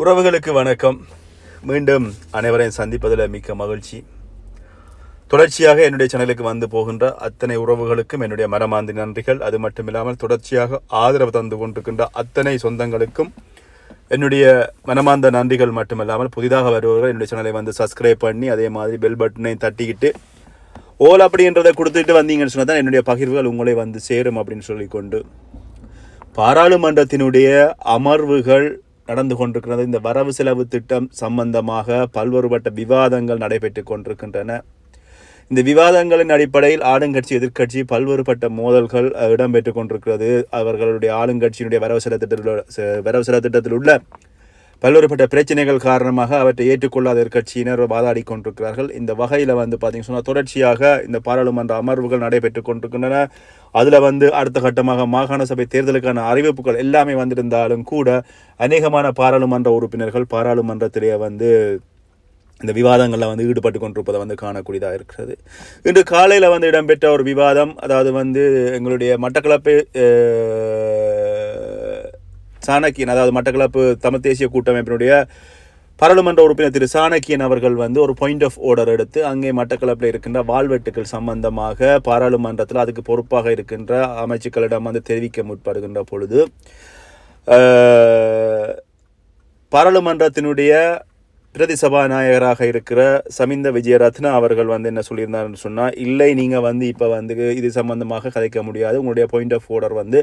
உறவுகளுக்கு வணக்கம். மீண்டும் அனைவரையும் சந்திப்பதில் மிக்க மகிழ்ச்சி. தொடர்ச்சியாக என்னுடைய சேனலுக்கு வந்து போகின்ற அத்தனை உறவுகளுக்கும் என்னுடைய மனமார்ந்த நன்றிகள். அது மட்டும் இல்லாமல் தொடர்ச்சியாக ஆதரவு தந்து கொண்டிருக்கின்ற அத்தனை சொந்தங்களுக்கும் என்னுடைய மனமார்ந்த நன்றிகள் மட்டுமில்லாமல் புதிதாக வருபவர்கள் என்னுடைய சேனலை வந்து சப்ஸ்கிரைப் பண்ணி அதே மாதிரி பெல் பட்டனையும் தட்டிக்கிட்டு ஓல் அப்படின்றத கொடுத்துட்டு வந்தீங்கன்னு சொன்னால் தான் என்னுடைய பகிர்வுகள் உங்களை வந்து சேரும் அப்படின்னு சொல்லிக்கொண்டு பாராளுமன்றத்தினுடைய அமர்வுகள் நடந்து கொண்டிருக்கிறது. இந்த வரவு செலவு திட்டம் சம்பந்தமாக பல்வேறுபட்ட விவாதங்கள் நடைபெற்று கொண்டிருக்கின்றன. இந்த விவாதங்களின் அடிப்படையில் ஆளுங்கட்சி எதிர்க்கட்சி பல்வேறுபட்ட மோதல்கள் இடம்பெற்று இடம்பெற்றுக் கொண்டிருக்கிறது. அவர்களுடைய ஆளுங்கட்சியினுடைய வரவு செலவு திட்டத்தில் வரவு செலவு திட்டத்தில் உள்ள பல்வேறுபட்ட பிரச்சனைகள் காரணமாக அவற்றை ஏற்றுக்கொள்ளாத எதிர்க்கட்சியினர் வாதாடி கொண்டிருக்கிறார்கள். இந்த வகையில் வந்து பார்த்தீங்கன்னா சொன்னால் தொடர்ச்சியாக இந்த பாராளுமன்ற அமர்வுகள் நடைபெற்றுக் கொண்டிருக்கின்றன. அதில் வந்து அடுத்த கட்டமாக மாகாண சபை தேர்தலுக்கான அறிவிப்புகள் எல்லாமே வந்திருந்தாலும் கூட அநேகமான பாராளுமன்ற உறுப்பினர்கள் பாராளுமன்றத்திலேயே வந்து இந்த விவாதங்களில் வந்து ஈடுபட்டு கொண்டிருப்பதை வந்து காணக்கூடியதாக இருக்கிறது. இன்று காலையில் வந்து இடம்பெற்ற ஒரு விவாதம் அதாவது வந்து எங்களுடைய மட்டக்களப்பு சாணக்கியன் அதாவது மட்டக்களப்பு தமிழ் தேசிய கூட்டமைப்பினுடைய பாராளுமன்ற உறுப்பினர் திரு சாணக்கியன் அவர்கள் வந்து ஒரு பாயிண்ட் ஆஃப் ஆர்டர் எடுத்து அங்கே மட்டக்களப்பில் இருக்கின்ற வாழ்வெட்டுக்கள் சம்பந்தமாக பாராளுமன்றத்தில் அதுக்கு பொறுப்பாக இருக்கின்ற அமைச்சுக்களிடம் வந்து தெரிவிக்க முற்படுகின்ற பொழுது பாராளுமன்றத்தினுடைய பிரதி சபாநாயகராக இருக்கிற சமிந்த விஜயரத்னா அவர்கள் வந்து என்ன சொல்லியிருந்தாருன்னு சொன்னால் இல்லை நீங்கள் வந்து இப்போ வந்து இது சம்பந்தமாக கதைக்க முடியாது. உங்களுடைய பாயிண்ட் ஆஃப் ஆர்டர் வந்து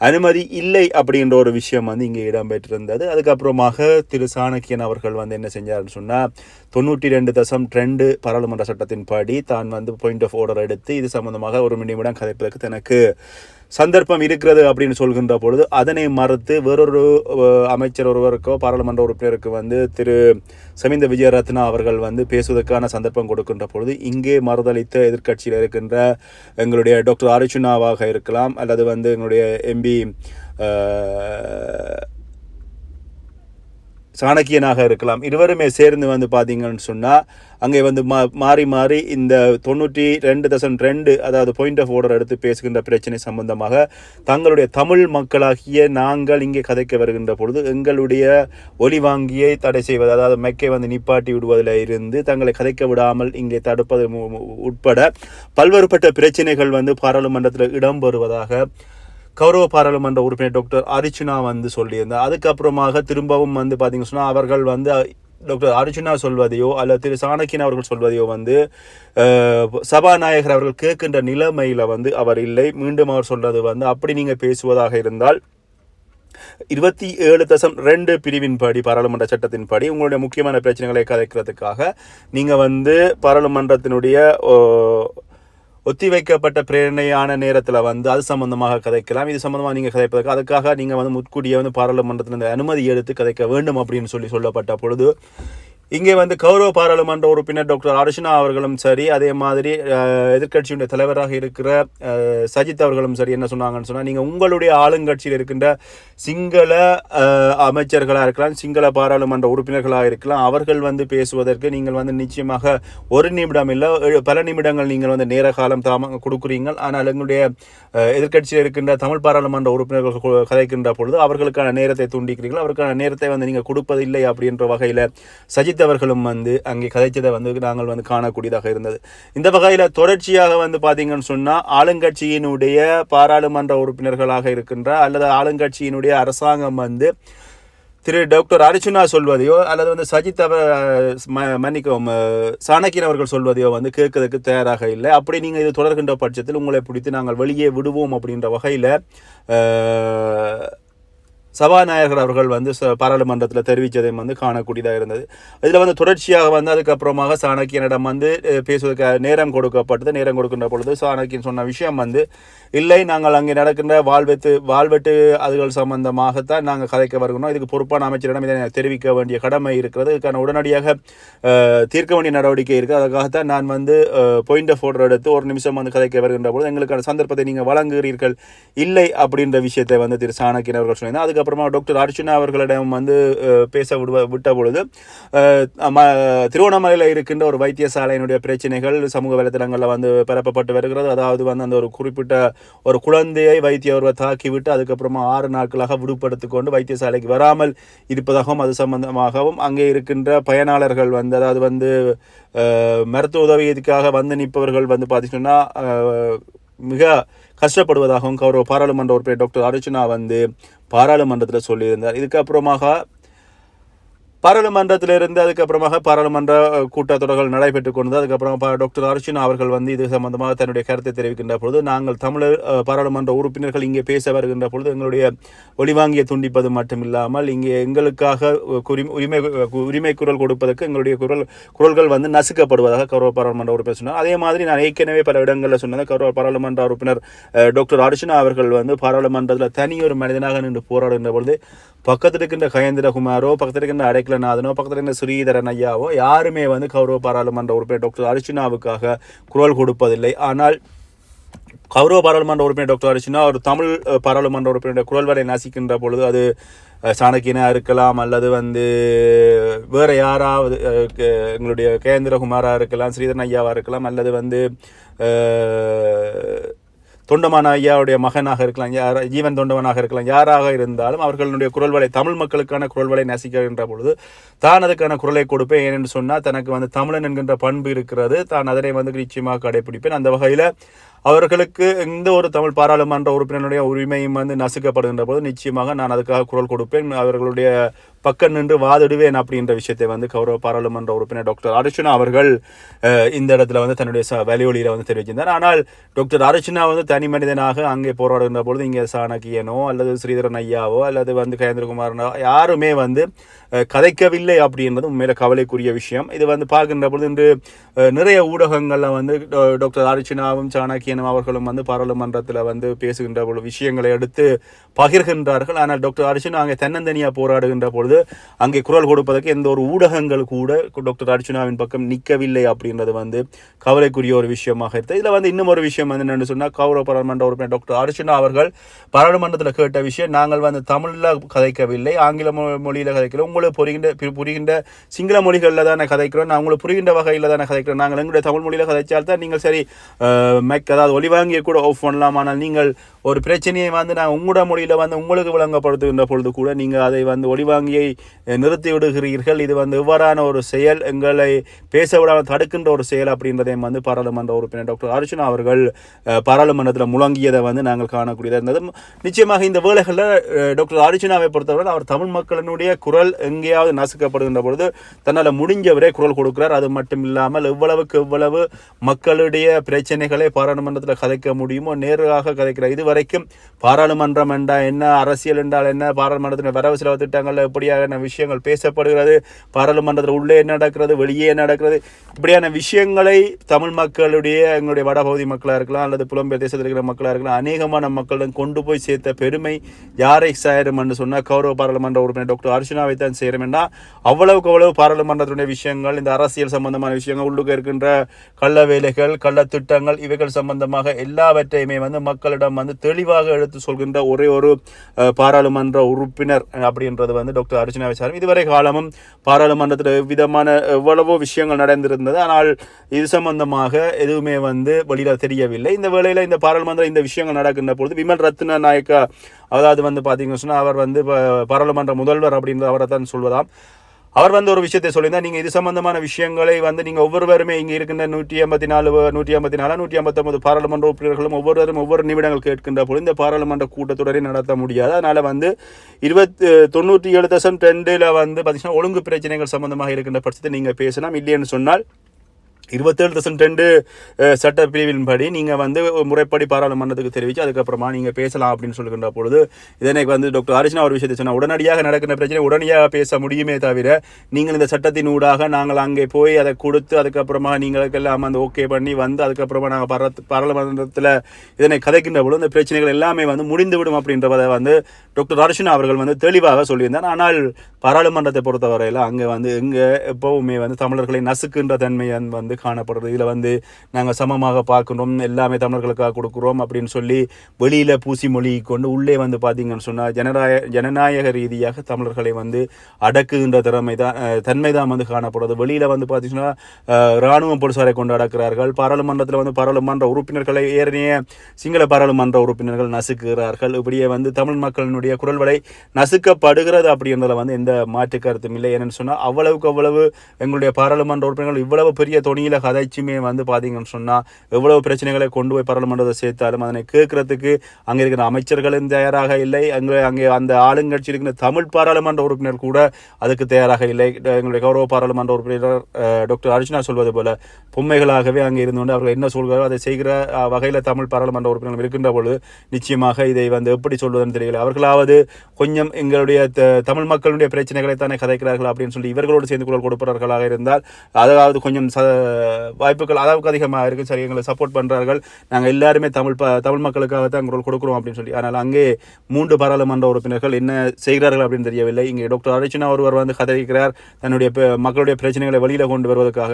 அனுமதி இல்லை அப்படின்ற ஒரு விஷயம் வந்து இங்கே இடம்பெற்றிருந்தது. அதுக்கப்புறமாக திரு சாணக்கியன் அவர்கள் வந்து என்ன செஞ்சாருன்னு சொன்னால் தொண்ணூற்றி ரெண்டு தசம் ரெண்டு பாராளுமன்ற சட்டத்தின்படி தான் வந்து பாயிண்ட் ஆஃப் ஆர்டர் எடுத்து இது சம்பந்தமாக ஒரு நிமிடம் கதைப்பதற்கு தனக்கு சந்தர்ப்பம் இருக்கிறது அப்படின்னு சொல்கின்ற பொழுது அதனை மறுத்து வேறொரு அமைச்சர் ஒருவருக்கோ பாராளுமன்ற உறுப்பினருக்கு வந்து திரு சமிந்த விஜயரத்னா அவர்கள் வந்து பேசுவதற்கான சந்தர்ப்பம் கொடுக்கின்ற பொழுது இங்கே மறுதளித்த எதிர்க்கட்சியில் இருக்கின்ற எங்களுடைய டாக்டர் அர்ஜுனாவாக இருக்கலாம் அல்லது வந்து எங்களுடைய எம்பி சாணக்கியனாக இருக்கலாம். இருவருமே சேர்ந்து வந்து பார்த்தீங்கன்னு சொன்னால் அங்கே வந்து மா மாறி மாறி இந்த தொண்ணூற்றி ரெண்டு தசம் ரெண்டு அதாவது பாயிண்ட் ஆஃப் ஆர்டர் எடுத்து பேசுகின்ற பிரச்சனை சம்பந்தமாக தங்களுடைய தமிழ் மக்களாகிய நாங்கள் இங்கே கதைக்க வருகின்ற பொழுது எங்களுடைய ஒலி வாங்கியை தடை செய்வது அதாவது மெக்கை வந்து நிப்பாட்டி விடுவதில் இருந்து தங்களை கதைக்க விடாமல் இங்கே தடுப்பது மு- உட்பட பல்வேறுபட்ட பிரச்சனைகள் வந்து பாராளுமன்றத்தில் இடம்பெறுவதாக கௌரவ பாராளுமன்ற உறுப்பினர் டாக்டர் அரிச்சுனா வந்து சொல்லியிருந்தார். அதுக்கப்புறமாக திரும்பவும் வந்து பார்த்திங்க சொன்னால் அவர்கள் வந்து டாக்டர் அர்ஜுனா சொல்வதையோ அல்லது திரு சாணக்கியன் அவர்கள் சொல்வதையோ வந்து சபாநாயகர் அவர்கள் கேட்கின்ற நிலைமையில் வந்து அவர் இல்லை. மீண்டும் அவர் சொல்றது வந்து அப்படி நீங்கள் பேசுவதாக இருந்தால் இருபத்தி ஏழு தசம் ரெண்டு பிரிவின்படி பாராளுமன்ற சட்டத்தின்படி உங்களுடைய முக்கியமான பிரச்சனைகளை கதைக்கிறதுக்காக நீங்கள் வந்து பாராளுமன்றத்தினுடைய ஒத்தி ஒத்திவைக்கப்பட்ட பிரேரணையான நேரத்தில் வந்து அது சம்மந்தமாக கதைக்கலாம் இது சம்மந்தமாக நீங்கள் கதைப்பதற்கு அதுக்காக நீங்கள் வந்து முற்கூடியே வந்து பாராளுமன்றத்தில் இந்த அனுமதி எடுத்து கதைக்க வேண்டும் அப்படின்னு சொல்லி சொல்லப்பட்ட பொழுது இங்கே வந்து கௌரவ பாராளுமன்ற உறுப்பினர் டாக்டர் அர்ஷனா அவர்களும் சரி அதே மாதிரி எதிர்கட்சியுடைய எதிர்க்கட்சியுடைய தலைவராக இருக்கிற சஜித் அவர்களும் சரி என்ன சொன்னாங்கன்னு சொன்னால் நீங்கள் உங்களுடைய ஆளுங்கட்சியில் இருக்கின்ற சிங்கள அமைச்சர்களாக இருக்கலாம் சிங்கள பாராளுமன்ற உறுப்பினர்களாக இருக்கலாம் அவர்கள் வந்து பேசுவதற்கு நீங்கள் வந்து நிச்சயமாக ஒரு நிமிடம் இல்லை பல நிமிடங்கள் நீங்கள் வந்து நேர காலம் தாம கொடுக்குறீங்க ஆனால் எங்களுடைய எதிர்கட்சியில் எதிர்க்கட்சியில் இருக்கின்ற தமிழ் பாராளுமன்ற உறுப்பினர்கள் கதைக்கின்ற பொழுது அவர்களுக்கான நேரத்தை தூண்டிக்கிறீர்கள் அவருக்கான நேரத்தை வந்து நீங்கள் கொடுப்பதில்லை அப்படின்ற வகையில் சஜித் அவர்களும் வந்து அங்கே கதைச்சதை வந்து நாங்கள் வந்து காணக்கூடியதாக இருந்தது. இந்த வகையில் தொடர்ச்சியாக வந்து பார்த்தீங்கன்னு சொன்னால் ஆளுங்கட்சியினுடைய பாராளுமன்ற உறுப்பினர்களாக இருக்கின்ற அல்லது ஆளுங்கட்சியினுடைய அரசாங்கம் வந்து திரு டாக்டர் அர்ச்சுனா சொல்வதையோ அல்லது வந்து சஜித் அவர் ம- மன்னிக்கவும் சாணக்கியன் அவர்கள் சொல்வதையோ வந்து கேட்கறதுக்கு தயாராக இல்லை. அப்படி நீங்கள் இது தொடர்கின்ற பட்சத்தில் உங்களை பிடித்து நாங்கள் வெளியே விடுவோம் அப்படின்ற வகையில் சபாநாயகர் அவர்கள் வந்து ச- பாராளுமன்றத்தில் தெரிவித்ததையும் வந்து காணக்கூடியதாக இருந்தது. இதில் வந்து தொடர்ச்சியாக வந்து அதுக்கப்புறமாக சாணக்கியனிடம் வந்து பேசுவதற்கு நேரம் கொடுக்கப்பட்டது. நேரம் கொடுக்கின்ற பொழுது சாணக்கியன் சொன்ன விஷயம் வந்து இல்லை நாங்கள் அங்கே நடக்கின்ற வாழ்வெட்டு வாழ்வெட்டு அதுகள் சம்பந்தமாகத்தான் நாங்கள் கதைக்க வருகிறோம். இதுக்கு பொறுப்பான அமைச்சரிடம் இதை தெரிவிக்க வேண்டிய கடமை இருக்கிறது. இதுக்கான உடனடியாக தீர்க்க வேண்டிய நடவடிக்கை இருக்குது. அதுக்காகத்தான் நான் வந்து பாயிண்ட் ஆஃப் ஆர்டர் எடுத்து ஒரு நிமிஷம் வந்து கதைக்க வருகின்ற பொழுது எங்களுக்கான சந்தர்ப்பத்தை நீங்கள் வழங்குகிறீர்கள். இல்லை அப்படின்ற விஷயத்தை வந்து திரு சாணக்கியன் அவர்கள் சொன்னாங்க அதுக்கு அதுக்கப்புறமா டாக்டர் அர்ச்சனா அவர்களிடம் வந்து பேச விடுவ விட்ட பொழுது ம- திருவண்ணாமலையில் இருக்கின்ற ஒரு வைத்தியசாலையினுடைய பிரச்சனைகள் சமூக வலைத்தளங்களில் வந்து பரப்பப்பட்டு வருகிறது. அதாவது வந்து அந்த ஒரு குறிப்பிட்ட ஒரு குழந்தையை வைத்திய ஒருவர் தாக்கிவிட்டு அதுக்கப்புறமா ஆறு நாட்களாக விடுபடுத்திக் கொண்டு வைத்தியசாலைக்கு வராமல் இருப்பதாகவும் அது சம்பந்தமாகவும் அங்கே இருக்கின்ற பயனாளர்கள் வந்து அதாவது வந்து மருத்துவ உதவியதுக்காக வந்து நிற்பவர்கள் வந்து பார்த்திங்கன்னா மிக கஷ்டப்படுவதாகவும் கௌரவ பாராளுமன்ற உறுப்பினர் டாக்டர் அர்ச்சனா வந்து பாராளுமன்றத்தில் சொல்லியிருந்தார். இதுக்கப்புறமாக பாராளுமன்றத்திலிருந்து அதுக்கப்புறமாக பாராளுமன்ற கூட்டத்தொடர்கள் நடைபெற்றுக் கொண்டது. அதுக்கப்புறம் டாக்டர் அர்ச்சனா அவர்கள் வந்து இது சம்பந்தமாக தன்னுடைய கருத்தை தெரிவிக்கின்ற பொழுது நாங்கள் தமிழர் பாராளுமன்ற உறுப்பினர்கள் இங்கே பேச வருகின்ற பொழுது எங்களுடைய ஒளிவாங்கிய துண்டிப்பது மட்டுமில்லாமல் இங்கே எங்களுக்காக உரிமை உரிமை குரல் கொடுப்பதற்கு எங்களுடைய குரல் குரல்கள் வந்து நசுக்கப்படுவதாக கௌரவ பாராளுமன்ற உறுப்பினர் சொன்னார். அதே மாதிரி நான் ஏற்கனவே பல இடங்களில் சொன்னது கௌரவ பாராளுமன்ற உறுப்பினர் டாக்டர் அர்ச்சனா அவர்கள் வந்து பாராளுமன்றத்தில் தனி ஒரு மனிதனாக நின்று போராடுகின்ற பொழுது பக்கத்தில் இருக்கின்ற கயேந்திரகுமாரோ பக்கத்தில் இருக்கின்ற அடைக்கலநாதனோ பக்கத்தில் இருந்த ஸ்ரீதரன் ஐயாவோ யாருமே வந்து கௌரவ பாராளுமன்ற உறுப்பினர் டாக்டர் அர்ச்சனாவுக்காக குரல் கொடுப்பதில்லை. ஆனால் கௌரவ பாராளுமன்ற உறுப்பினர் டாக்டர் அரிசினா ஒரு தமிழ் பாராளுமன்ற உறுப்பினருடைய குரல் வரை நசிக்கின்ற பொழுது அது சாணக்கியனாக இருக்கலாம் அல்லது வந்து வேறு யாராவது எங்களுடைய கேந்திரகுமாராக இருக்கலாம் ஸ்ரீதரன் ஐயாவாக இருக்கலாம் அல்லது வந்து தொண்டமான ஐயாவுடைய மகனாக இருக்கலாம் யார் ஜீவன் தொண்டவனாக இருக்கலாம் யாராக இருந்தாலும் அவர்களுடைய குரல்வலை தமிழ் மக்களுக்கான குரல்வலை நசிக்கின்ற பொழுது தான் அதுக்கான குரலை கொடுப்பேன் ஏனென்று சொன்னால் தனக்கு வந்து தமிழன் என்கின்ற பண்பு இருக்கிறது. தான் அதனை வந்து நிச்சயமாக கடைபிடிப்பேன் அந்த வகையில் அவர்களுக்கு எந்த ஒரு தமிழ் பாராளுமன்ற உறுப்பினருடைய உரிமையும் வந்து நசுக்கப்படுகின்ற போது நிச்சயமாக நான் அதுக்காக குரல் கொடுப்பேன். அவர்களுடைய பக்கம் நின்று வாதிடுவேன் அப்படின்ற விஷயத்தை வந்து கௌரவ பாராளுமன்ற உறுப்பினர் டாக்டர் அர்ச்சனா அவர்கள் இந்த இடத்துல வந்து தன்னுடைய ச வலியொலியில் வந்து தெரிவிச்சிருந்தார். ஆனால் டாக்டர் அர்ச்சனா வந்து தனி மனிதனாக அங்கே போராடுகின்ற பொழுது இங்கே சாணக்கியனோ அல்லது ஸ்ரீதரன் ஐயாவோ அல்லது வந்து கயேந்திரகுமாரனோ யாருமே வந்து கதைக்கவில்லை அப்படின்றது உண்மையில கவலைக்குரிய விஷயம். இது வந்து பார்க்கின்ற பொழுது இன்று நிறைய ஊடகங்களில் வந்து டாக்டர் அர்ச்சனாவும் சாணக்கியனும் அவர்களும் வந்து பாராளுமன்றத்தில் வந்து பேசுகின்ற பொழுது விஷயங்களை எடுத்து பகிர்கின்றார்கள். ஆனால் டாக்டர் அர்ச்சனா அங்கே தன்னந்தனியாக போராடுகின்ற பொழுது அங்கே குரல் கொடுப்பதற்கு எந்த ஒரு ஊடகங்கள் கூட டாக்டர் அர்ச்சனாவின் பக்கம் நிற்கவில்லை அப்படின்றது வந்து கவலைக்குரிய ஒரு விஷயமாக இருக்குது இதில் வந்து இன்னும் ஒரு விஷயம் வந்து என்னென்னு சொன்னால் கௌரவ பாராளுமன்ற உறுப்பினர் டாக்டர் அர்ச்சனா அவர்கள் பாராளுமன்றத்தில் கேட்ட விஷயம் நாங்கள் வந்து தமிழில் கதைக்கவில்லை ஆங்கில மொ- கதைக்கிறோம் உங்களுக்கு புரிகின்ற புரிகின்ற சிங்கள மொழிகளில் தானே கதைக்கிறோம் நான் உங்களுக்கு புரிகின்ற வகையில் தானே கதைக்கிறோம் நாங்கள் எங்களுடைய தமிழ் மொழியில் கதைச்சால் தான் நீங்கள் சரி மைக் அதாவது ஒளிவாங்கிய கூட ஆஃப் பண்ணலாம் ஆனால் நீங்கள் ஒரு பிரச்சனையை வந்து நான் உங்களோட மொழியில் வந்து உங்களுக்கு விளங்கப்படுத்துகின்ற பொழுது கூட நீங்கள் அதை வந்து ஒளிவாங்கியை நிறுத்தி விடுகிறீர்கள். இது வந்து எவ்வாறான ஒரு செயல் எங்களை பேச விடாமல் தடுக்கின்ற ஒரு செயல் அப்படின்றதையும் வந்து பாராளுமன்ற உறுப்பினர் டாக்டர் அர்ஜுனா அவர்கள் பாராளுமன்றத்தில் முழங்கியதை வந்து நாங்கள் காணக்கூடியதாக இருந்தது. நிச்சயமாக இந்த வேலைகளில் டாக்டர் அர்ஜுனாவை பொறுத்தவரை அவர் தமிழ் மக்களினுடைய குரல் எங்கேயாவது நசுக்கப்படுகின்ற பொழுது தன்னால் முடிஞ்சவரே குரல் கொடுக்கிறார். அது மட்டும் இல்லாமல் எவ்வளவுக்கு எவ்வளவு மக்களுடைய பிரச்சனைகளை பாராளுமன்றத்தில் கதைக்க முடியுமோ நேராக கதைக்கிறார். வரைக்கும் பாராளுமன்றம் என்றால் என்ன அரசியல் என்றால் என்ன பாராளுமன்றத்தின் வரவு செலவு திட்டங்களில் எப்படியான விஷயங்கள் பேசப்படுகிறது பாராளுமன்றத்தில் உள்ளே என்ன நடக்கிறது வெளியே என்ன நடக்கிறது இப்படியான விஷயங்களை தமிழ் மக்களுடைய எங்களுடைய வடபகுதி மக்களாக இருக்கலாம் அல்லது புலம்பெயர் தேசத்தில் இருக்கிற மக்களாக இருக்கலாம் அநேகமான மக்களிடம் கொண்டு போய் சேர்த்த பெருமை யாரை சேரும் என்று சொன்னால் கௌரவ பாராளுமன்ற உறுப்பினர் டாக்டர் அர்ச்சனாவை தான் சேரும் என்றால் அவ்வளவுக்கு அவ்வளவு பாராளுமன்றத்தினுடைய விஷயங்கள் இந்த அரசியல் சம்பந்தமான விஷயங்கள் உள்ளுக்கு இருக்கின்ற கள்ள வேலைகள் கள்ள திட்டங்கள் இவைகள் சம்பந்தமாக எல்லாவற்றையுமே வந்து மக்களிடம் வந்து தெளிவாக எடுத்து சொல்கின்ற ஒரே ஒரு பாராளுமன்ற உறுப்பினர் அப்படின்றது வந்து டாக்டர் அர்ஜுனா விசாரம். இதுவரை காலமும் பாராளுமன்றத்தில் விதமான எவ்வளவோ விஷயங்கள் நடந்திருந்தது. ஆனால் இது சம்பந்தமாக எதுவுமே வந்து வெளியில் தெரியவில்லை. இந்த வேளையில் இந்த பாராளுமன்ற இந்த விஷயங்கள் நடக்கின்ற பொழுது விமல் ரத்ன நாயக்கா அதாவது வந்து பார்த்தீங்கன்னு சொன்னால் அவர் வந்து பாராளுமன்ற முதல்வர் அப்படின்ற அவரை தான் சொல்வதாம். அவர் வந்து ஒரு விஷயத்தை சொல்லியிருந்தார். நீங்கள் இது சம்பந்தமான விஷயங்களை வந்து நீங்கள் ஒவ்வொருவருமே இங்கே இருக்கின்ற நூற்றி ஐம்பத்தி நாலு நூற்றி ஐம்பத்தி நாலு நூற்றி ஐம்பத்தொம்பது பாராளுமன்ற உறுப்பினர்களும் ஒவ்வொருவரும் ஒவ்வொரு நிமிடங்கள் கேட்கின்ற பொழுது இந்த பாராளுமன்ற கூட்டத்தொடரை நடத்த முடியாது. அதனால் வந்து இருபத்தி தொண்ணூற்றி ஏழு தசம் ரெண்டில் வந்து பார்த்தீங்கன்னா ஒழுங்கு பிரச்சனைகள் சம்பந்தமாக இருக்கின்ற பட்சத்தை நீங்கள் பேசலாம். இல்லைன்னு சொன்னால் இருபத்தேழு தசம் ரெண்டு சட்ட பிரிவின்படி நீங்கள் வந்து முறைப்படி பாராளுமன்றத்துக்கு தெரிவித்து அதுக்கப்புறமா நீங்கள் பேசலாம் அப்படின்னு சொல்லுகின்ற பொழுது இதனை வந்து டாக்டர் அர்ச்சனா ஒரு விஷயத்தை சொன்னால் உடனடியாக நடக்கின்ற பிரச்சனை உடனடியாக பேச முடியுமே தவிர நீங்கள் இந்த சட்டத்தின் ஊடாக நாங்கள் அங்கே போய் அதை கொடுத்து அதுக்கப்புறமா நீங்களுக்கெல்லாம் அந்த ஓகே பண்ணி வந்து அதுக்கப்புறமா நாங்கள் பாரா பாராளுமன்றத்தில் இதனை கதைக்கின்ற பொழுது இந்த பிரச்சனைகள் எல்லாமே வந்து முடிந்துவிடும் அப்படின்றத வந்து டாக்டர் அரிஷினா அவர்கள் வந்து தெளிவாக சொல்லியிருந்தார். ஆனால் பாராளுமன்றத்தை பொறுத்தவரையில் அங்கே வந்து எங்கே எப்பவுமே வந்து தமிழர்களை நசுக்குன்ற தன்மை வந்து காணப்படுறது. இதில் வந்து நாங்கள் சமமாக பார்க்குறோம் எல்லாமே தமிழர்களுக்காக கொடுக்குறோம் அப்படின்னு சொல்லி வெளியில் பூசி மொழி கொண்டு உள்ளே வந்து பார்த்தீங்கன்னு சொன்னால் ஜனநாயக ஜனநாயக ரீதியாக தமிழர்களை வந்து அடக்குகின்ற திறமை தான் தன்மை தான் வந்து காணப்படுறது. வெளியில் வந்து பார்த்தீங்கன்னா இராணுவ இராணுவம் போலீசாரை கொண்டு அடக்கிறார்கள். பாராளுமன்றத்தில் வந்து பாராளுமன்ற உறுப்பினர்களை ஏறிய சிங்கள பாராளுமன்ற உறுப்பினர்கள் நசுக்குகிறார்கள். இப்படியே வந்து தமிழ் மக்களினுடைய குரல் வலை நசுக்கப்படுகிறது அப்படின்றதில் வந்து எந்த மாற்று கருத்தும் இல்லை. ஏன்னு சொன்னால் அவ்வளவுக்கு அவ்வளவு எங்களுடைய பாராளுமன்ற உறுப்பினர்கள் இவ்வளவு பெரிய தொனியில கதைச்சுமே வந்து பார்த்தீங்கன்னு சொன்னால் எவ்வளவு பிரச்சனைகளை கொண்டு போய் பாராளுமன்றத்தை சேர்த்தாலும் அதனை கேட்கறதுக்கு அங்கே இருக்கிற அமைச்சர்களும் தயாராக இல்லை. அங்கே அங்கே அந்த ஆளுங்கட்சி இருக்கிற தமிழ் பாராளுமன்ற உறுப்பினர் கூட அதுக்கு தயாராக இல்லை. எங்களுடைய கௌரவ பாராளுமன்ற உறுப்பினர் டாக்டர் அர்ஜுனா சொல்வது போல பொம்மைகளாகவே அங்கே இருந்து கொண்டு அவர்கள் என்ன சொல்கிறாரோ அதை செய்கிற வகையில் தமிழ் பாராளுமன்ற உறுப்பினர்கள் இருக்கின்ற பொழுது நிச்சயமாக இதை வந்து எப்படி சொல்வதுன்னு தெரியல. அவர்களாவது கொஞ்சம் எங்களுடைய த- தமிழ் மக்களுடைய பிரச்சனைகளை தானே கதைக்கிறார்கள் அப்படின்னு சொல்லி இவர்களோடு சேர்ந்து குரல் கொடுப்பவர்களாக இருந்தால் அதாவது கொஞ்சம் ச வாய்ப்புகள் அளவுக்கு அதிகமாக இருக்கும் சரி எங்களை சப்போர்ட் பண்ணுறார்கள் நாங்கள் எல்லாருமே தமிழ் ப தமிழ் மக்களுக்காக தான் குரல் கொடுக்குறோம் அப்படின்னு சொல்லி. அதனால் அங்கே மூன்று பாராளுமன்ற உறுப்பினர்கள் என்ன செய்கிறார்கள் அப்படின்னு தெரியவில்லை. இங்கே டாக்டர் அர்ச்சனா ஒருவர் வந்து கதைக்கிறார் தன்னுடைய மக்களுடைய பிரச்சனைகளை வெளியில் கொண்டு வருவதற்காக.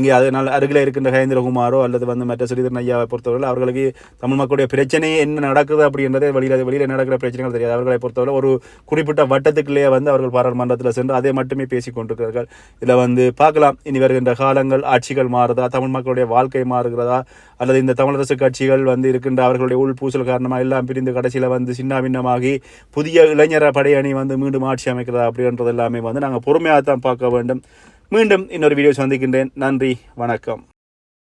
இங்கே அதனால் அருகில் இருக்கின்ற கயேந்திரகுமாரோ அல்லது வந்து மற்ற ஸ்ரீதரன் ஐயாவை பொறுத்தவரை அவர்களுக்கு தமிழ் மக்களுடைய பிரச்சனை என்ன நடக்குது அப்படின்றதே வெளியில் வெளியில் நடக்கிற பிரச்சனைகள் தெரியாது. அவர்களை பொறுத்தவரை ஒரு குறிப்பிட்ட வட்டத்துக்குள்ளேயே வந்து அவர்கள் பாராளுமன்றத்தில் சென்று அதை மட்டுமே பேசி கொண்டிருக்கிறார்கள் இதில் வந்து பார்க்கலாம். இனி வருகின்ற காலங்கள் ஆட்சிகள் மாறுதா? தமிழ் மக்களுடைய வாழ்க்கை மாறுகிறதா? அல்லது இந்த தமிழரசு கட்சிகள் வந்து இருக்கின்ற அவர்களுடைய உள்பூசல் காரணமாக எல்லாம் பிரிந்து கடைசியில் வந்து சின்ன பின்னமாகி புதிய இளைஞர படையணி வந்து மீண்டும் ஆட்சி அமைக்கிறதா? அப்படின்றது எல்லாமே வந்து நாங்கள் பொறுமையாக தான் பார்க்க வேண்டும். மீண்டும் இன்னொரு வீடியோ சந்திக்கின்றேன். நன்றி. வணக்கம்.